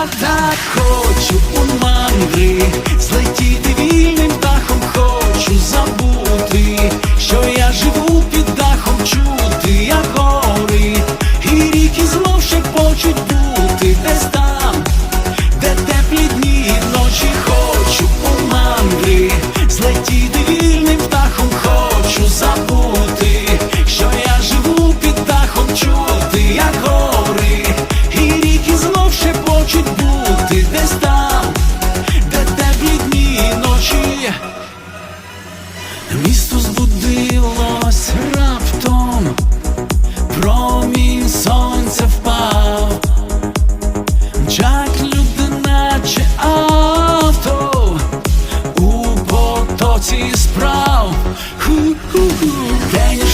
Так хочу у мандри злетіти. Потоці справ. Ху-ху-ху. День в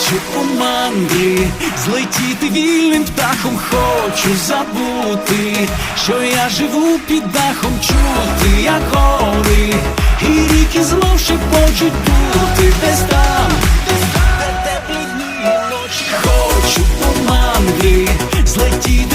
хочу у мандрі злетіти вільним птахом, хочу забути, що я живу під дахом, чути, як гори, і ріки знов шепочуть бути десь там, де теплі дні ночі. Хочу у мандрі злетіти